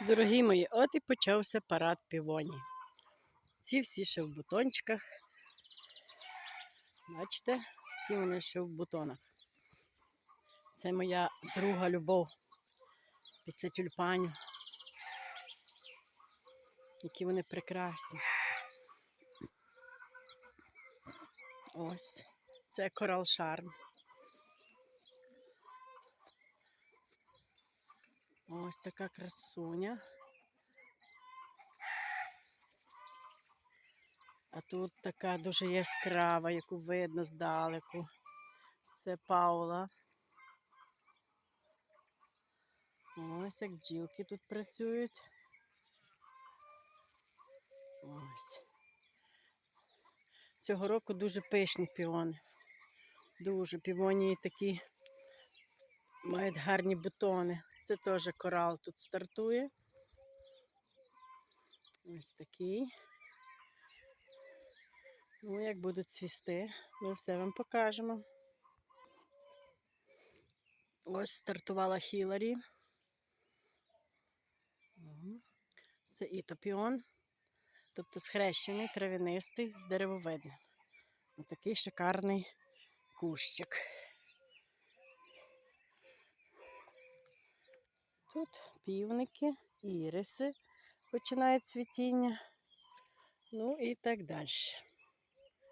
Дорогі мої, от і почався парад півоні. Ці всі ще в бутончиках. Бачите, всі вони ще в бутонах. Це моя друга любов після тюльпанів. Які вони прекрасні. Ось, це корал шарм. Ось така красуня. А тут така дуже яскрава, яку видно здалеку. Це Паула. Ось як бджілки тут працюють. Ось. Цього року дуже пишні піони. Дуже півонії такі мають гарні бутони. Це теж корал тут стартує. Ось такий. Ну, як будуть цвісти, ми все вам покажемо. Ось стартувала Хіларі. Це ітопіон, тобто схрещений, травянистий, деревовидним. Ось такий шикарний кущик. Тут півники, іриси починають цвітіння. Ну і так далі.